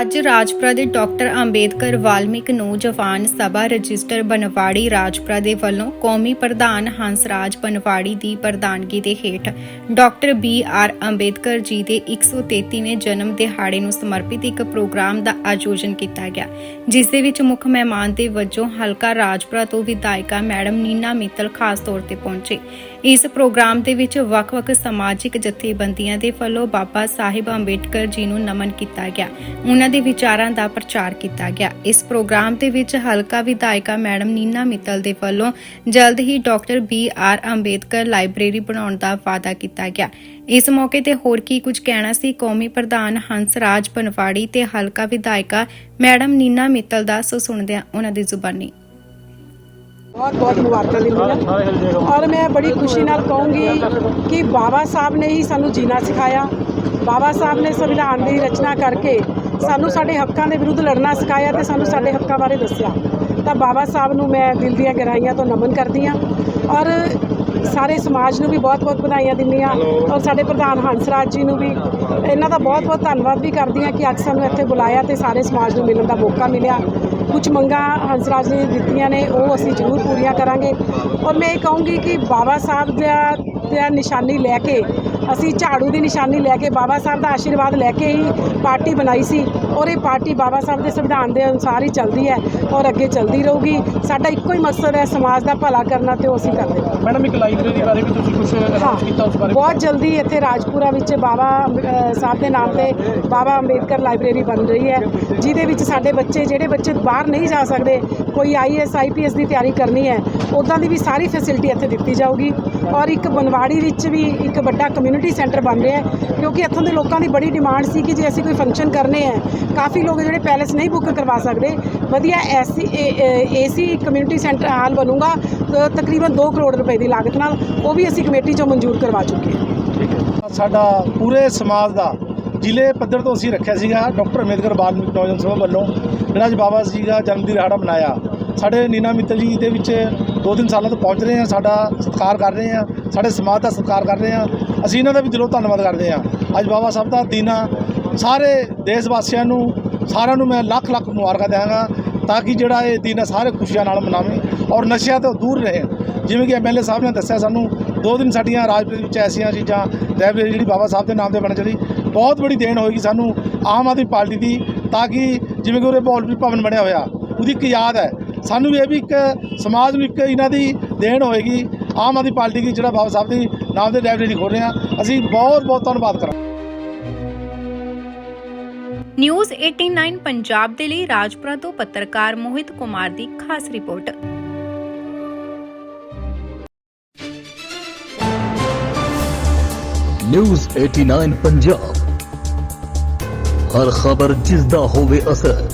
ਅੱਜ ਰਾਜਪੁਰਾ ਦੇ ਡਾਕਟਰ ਅੰਬੇਦਕਰ ਵਾਲਮੀਕ ਨੌਜਵਾਨ ਸਭਾ ਰਜਿਸਟਰ ਬਨਵਾੜੀ ਰਾਜਪੁਰਾ ਦੇ ਵੱਲੋਂ ਕੌਮੀ ਪ੍ਰਧਾਨ ਹੰਸਰਾਜ ਬਨਵਾੜੀ ਦੀ ਪ੍ਰਧਾਨਗੀ ਦੇ ਹੇਠ doctor B R Ambedkar ji ਦੇ 133ਵੇਂ ਜਨਮ ਦਿਹਾੜੇ ਨੂੰ ਸਮਰਪਿਤ ਇੱਕ ਪ੍ਰੋਗਰਾਮ ਦਾ ਆਯੋਜਨ ਕੀਤਾ ਗਿਆ, ਜਿਸ ਦੇ ਵਿੱਚ ਮੁੱਖ ਮਹਿਮਾਨ ਦੇ ਵਜੋਂ ਹਲਕਾ ਰਾਜਪੁਰਾ ਤੋਂ ਵਿਧਾਇਕਾ ਮੈਡਮ ਨੀਨਾ ਮਿੱਤਲ ਖਾਸ ਤੌਰ ਤੇ ਪਹੁੰਚੇ। ਇਸ ਪ੍ਰੋਗਰਾਮ ਦੇ ਵਿੱਚ ਵੱਖ-ਵੱਖ ਸਮਾਜਿਕ ਜਥੇਬੰਦੀਆਂ ਦੇ ਵੱਲੋਂ ਬਾਬਾ ਸਾਹਿਬ ਅੰਬੇਦਕਰ ਜੀ ਨੂੰ ਨਮਨ ਕੀਤਾ ਗਿਆ। ਉਹਨਾਂ ਦੇ ਵਿਚਾਰਾਂ ਦਾ ਪ੍ਰਚਾਰ ਕੀਤਾ ਗਿਆ। ਇਸ ਪ੍ਰੋਗਰਾਮ ਦੇ ਵਿੱਚ ਹਲਕਾ ਵਿਧਾਇਕਾ ਮੈਡਮ ਨੀਨਾ ਮਿੱਤਲ ਦੇ ਵੱਲੋਂ ਜਲਦ ਹੀ doctor B R Ambedkar library ਬਣਾਉਣ ਦਾ ਵਾਅਦਾ ਕੀਤਾ ਗਿਆ। ਇਸ ਮੌਕੇ ਤੇ ਹੋਰ ਕੀ ਕੁਝ ਕਹਿਣਾ ਸੀ? ਕੌਮੀ ਪ੍ਰਧਾਨ ਹੰਸਰਾਜ ਬਨਵਾੜੀ ਤੇ ਹਲਕਾ ਵਿਧਾਇਕਾ ਮੈਡਮ ਨੀਨਾ ਮਿੱਤਲ ਦਾ ਸੋ ਸੁਣਦਿਆਂ ਉਹਨਾਂ ਦੀ ਜ਼ੁਬਾਨੀ। ਬਹੁਤ ਬਹੁਤ ਮੁਬਾਰਕਾਂ ਦਿੰਦੀ ਹਾਂ। ਔਰ ਮੈਂ ਬੜੀ ਖੁਸ਼ੀ ਨਾਲ ਕਹੂੰਗੀ ਕਿ ਬਾਬਾ ਸਾਹਿਬ ਨੇ ਹੀ ਸਾਨੂੰ ਜੀਣਾ ਸਿਖਾਇਆ। ਬਾਬਾ ਸਾਹਿਬ ਨੇ ਸੰਵਿਧਾਨ ਦੀ ਰਚਨਾ ਕਰਕੇ ਸਾਨੂੰ ਸਾਡੇ ਹੱਕਾਂ ਦੇ ਵਿਰੁੱਧ ਲੜਨਾ ਸਿਖਾਇਆ ਤੇ ਸਾਨੂੰ ਸਾਡੇ ਹੱਕਾਂ ਬਾਰੇ ਦੱਸਿਆ। ਤਾਂ ਬਾਬਾ ਸਾਹਿਬ ਨੂੰ ਮੈਂ ਦਿਲ ਦੀਆਂ ਗਹਿਰਾਈਆਂ ਤੋਂ ਨਮਨ ਕਰਦੀ ਹਾਂ ਔਰ ਸਾਰੇ ਸਮਾਜ ਨੂੰ ਵੀ ਬਹੁਤ-ਬਹੁਤ ਵਧਾਈਆਂ ਦਿੰਦੀ ਹਾਂ ਔਰ ਸਾਡੇ ਪ੍ਰਧਾਨ ਹੰਸਰਾਜ ਜੀ ਨੂੰ ਵੀ ਇਹਨਾਂ ਦਾ ਬਹੁਤ-ਬਹੁਤ ਧੰਨਵਾਦ ਵੀ ਕਰਦੀ ਹਾਂ ਕਿ ਅੱਜ ਸਾਨੂੰ ਇੱਥੇ ਬੁਲਾਇਆ ਤੇ ਸਾਰੇ ਸਮਾਜ ਨੂੰ ਮਿਲਣ ਦਾ ਮੌਕਾ ਮਿਲਿਆ। ਕੁਝ ਮੰਗਾਂ ਹੰਸਰਾਜ ਨੇ ਦਿੱਤੀਆਂ ਨੇ, ਉਹ ਅਸੀਂ ਜ਼ਰੂਰ ਪੂਰੀਆਂ ਕਰਾਂਗੇ। ਔਰ ਮੈਂ ਇਹ ਕਹੂੰਗੀ ਕਿ ਬਾਬਾ ਸਾਹਿਬ ਦਾ ਦਾ ਨਿਸ਼ਾਨੀ ਲੈ ਕੇ ਅਸੀਂ ਝਾੜੂ ਦੀ ਨਿਸ਼ਾਨੀ ਲੈ ਕੇ ਬਾਬਾ ਸਾਹਿਬ ਦਾ ਆਸ਼ੀਰਵਾਦ ਲੈ ਕੇ ਹੀ ਪਾਰਟੀ ਬਣਾਈ ਸੀ। ਔਰ ਇਹ ਪਾਰਟੀ ਬਾਬਾ ਸਾਹਿਬ ਦੇ ਸੰਵਿਧਾਨ ਦੇ ਅਨੁਸਾਰ ਹੀ ਚੱਲਦੀ ਹੈ ਔਰ ਅੱਗੇ ਚੱਲਦੀ ਰਹੂਗੀ। ਸਾਡਾ ਇੱਕੋ ਹੀ ਮਕਸਦ ਹੈ ਸਮਾਜ ਦਾ ਭਲਾ ਕਰਨਾ ਤੇ ਉਹ ਅਸੀਂ ਕਰਦੇ ਹਾਂ। ਮੈਡਮ ਇੱਕ ਲਾਇਬ੍ਰੇਰੀ ਬਾਰੇ ਵੀ ਤੁਸੀਂ ਕੁਝ ਅਨਾਉਂਸ ਕੀਤਾ ਉਸ ਬਾਰੇ? ਬਹੁਤ ਜਲਦੀ ਇੱਥੇ ਰਾਜਪੁਰਾ ਵਿੱਚ ਬਾਬਾ ਸਾਹਿਬ ਦੇ ਨਾਮ ਤੇ ਬਾਬਾ ਅੰਬੇਦਕਰ ਲਾਇਬ੍ਰੇਰੀ ਬਣ ਰਹੀ ਹੈ। ਜਿਹਦੇ ਵਿੱਚ ਸਾਡੇ ਬੱਚੇ ਜਿਹੜੇ ਬੱਚੇ ਬਾਹਰ ਨਹੀਂ ਜਾ ਸਕਦੇ ਕੋਈ ਆਈਐਸ ਆਈਪੀਐਸ ਦੀ ਤਿਆਰੀ ਕਰਨੀ ਹੈ ਉਦਾਂ ਦੀ ਵੀ ਸਾਰੀ ਫੈਸਿਲਿਟੀ ਇੱਥੇ ਦਿੱਤੀ ਜਾਊਗੀ। ਔਰ ਇੱਕ ਬਨਵਾੜੀ ਵਿੱਚ ਵੀ ਇੱਕ ਵੱਡਾ ਕਮਿਊਨਿਟੀ ਸੈਂਟਰ ਬਣ ਰਿਹਾ ਹੈ, ਕਿਉਂਕਿ ਇੱਥੋਂ ਦੇ ਲੋਕਾਂ ਦੀ ਬੜੀ ਡਿਮਾਂਡ ਸੀ ਕਿ ਜੇ ਅਸੀਂ ਕੋਈ ਫੰਕਸ਼ਨ ਕਰਨੇ ਹੈ, ਕਾਫੀ ਲੋਕ ਜਿਹੜੇ ਪੈਲੇਸ ਨਹੀਂ ਬੁੱਕ ਕਰਵਾ ਸਕਦੇ। ਵਧੀਆ ਐਸੀ ਏਸੀ ਕਮਿਊਨਿਟੀ ਸੈਂਟਰ ਹਾਲ ਬਣੂਗਾ ਤਕਰੀਬਨ 2 ਕਰੋੜ ਰੁਪਏ ਦੀ ਲਾਗਤ ਨਾਲ, ਉਹ ਵੀ ਅਸੀਂ ਕਮੇਟੀ ਚੋਂ ਮਨਜ਼ੂਰ ਕਰਵਾ ਚੁੱਕੇ ਹਾਂ। ਸਾਡਾ ਪੂਰੇ ਸਮਾਜ ਦਾ ਜ਼ਿਲ੍ਹੇ ਪੱਧਰ ਤੋਂ ਅਸੀਂ ਰੱਖਿਆ ਸੀਗਾ, ਡਾਕਟਰ ਅੰਬੇਦਕਰ ਬਾਲਮੀਕ ਨੌਜਵਾਨ ਸਭਾ ਵੱਲੋਂ, ਜਿਹੜਾ ਅੱਜ ਬਾਬਾ ਜੀ ਦਾ ਜਨਮ ਦਿਹਾੜਾ ਮਨਾਇਆ। ਸਾਡੇ ਨੀਨਾ ਮਿੱਤਲ ਜੀ ਦੇ ਵਿੱਚ ਦੋ ਤਿੰਨ ਸਾਲਾਂ ਤੋਂ ਪਹੁੰਚ ਰਹੇ ਹਾਂ, ਸਾਡਾ ਸਤਿਕਾਰ ਕਰ ਰਹੇ ਹਾਂ, ਸਾਡੇ ਸਮਾਜ ਦਾ ਸਤਿਕਾਰ ਕਰ ਰਹੇ ਹਾਂ। ਅਸੀਂ ਇਹਨਾਂ ਦਾ ਵੀ ਦਿਲੋਂ ਧੰਨਵਾਦ ਕਰਦੇ ਹਾਂ। ਅੱਜ ਬਾਬਾ ਸਾਹਿਬ ਦਾ ਦਿਨ ਆ ਸਾਰੇ ਦੇਸ਼ ਵਾਸੀਆਂ ਨੂੰ, ਸਾਰਿਆਂ ਨੂੰ ਮੈਂ ਲੱਖ ਲੱਖ ਮੁਬਾਰਕਾਂ ਦਿਆਂਗਾ ਤਾਂ ਕਿ ਜਿਹੜਾ ਇਹ ਦਿਨ ਆ ਸਾਰੇ ਖੁਸ਼ੀਆਂ ਨਾਲ ਮਨਾਵੇ ਔਰ ਨਸ਼ਿਆਂ ਤੋਂ ਦੂਰ ਰਹੇ। ਜਿਵੇਂ ਕਿ ਐਮਐਲਏ ਸਾਹਿਬ ਨੇ ਦੱਸਿਆ ਸਾਨੂੰ, ਦੋ ਦਿਨ ਸਾਡੀਆਂ ਰਾਜਪੁਰ ਵਿੱਚ ਐਸੀਆਂ ਚੀਜ਼ਾਂ ਲਾਇਬ੍ਰੇਰੀ ਜਿਹੜੀ ਬਾਬਾ ਸਾਹਿਬ ਦੇ ਨਾਮ ਤੇ ਬਣ ਚਲੀ, ਬਹੁਤ ਬੜੀ ਦੇਣ ਹੋਏਗੀ ਸਾਨੂੰ ਆਮ ਆਦਮੀ ਪਾਰਟੀ ਦੀ ਤਾਂ ਕਿ ਜਿਵੇਂ ਕਿ ਉਹਦੇ ਬੌਲਵੀ ਭਵਨ ਬਣਿਆ ਹੋਇਆ, ਉਹਦੀ ਇੱਕ ਯਾਦ ਹੈ ਸਾਨੂੰ ਵੀ ਇਹ ਵੀ ਇੱਕ ਸਮਾਜ ਨੂੰ ਇੱਕ ਇਹਨਾਂ ਦੀ ਦੇਣ ਹੋਏਗੀ ਆਮ ਆਦਮੀ ਪਾਰਟੀ ਦੀ ਜਿਹੜਾ ਬਾਬਾ ਸਾਹਿਬ ਦੀ ਨਾਮ ਤੇ ਲਾਇਬ੍ਰੇਰੀ ਖੋਲ ਰਹੇ ਹਾਂ। ਅਸੀਂ ਬਹੁਤ ਬਹੁਤ ਧੰਨਵਾਦ ਕਰਾਂਗੇ। ਨਿਊਜ਼ 89 ਪੰਜਾਬ ਦੇ ਲਈ ਰਾਜਪੁਰਾ ਤੋਂ ਪੱਤਰਕਾਰ ਮੋਹਿਤ ਕੁਮਾਰ ਦੀ ਖਾਸ ਰਿਪੋਰਟ। ਨਿਊਜ਼ 89 ਪੰਜਾਬ। ਹਰ ਖਬਰ ਜਿਸ ਦਾ ਹੋਵੇ ਅਸਰ।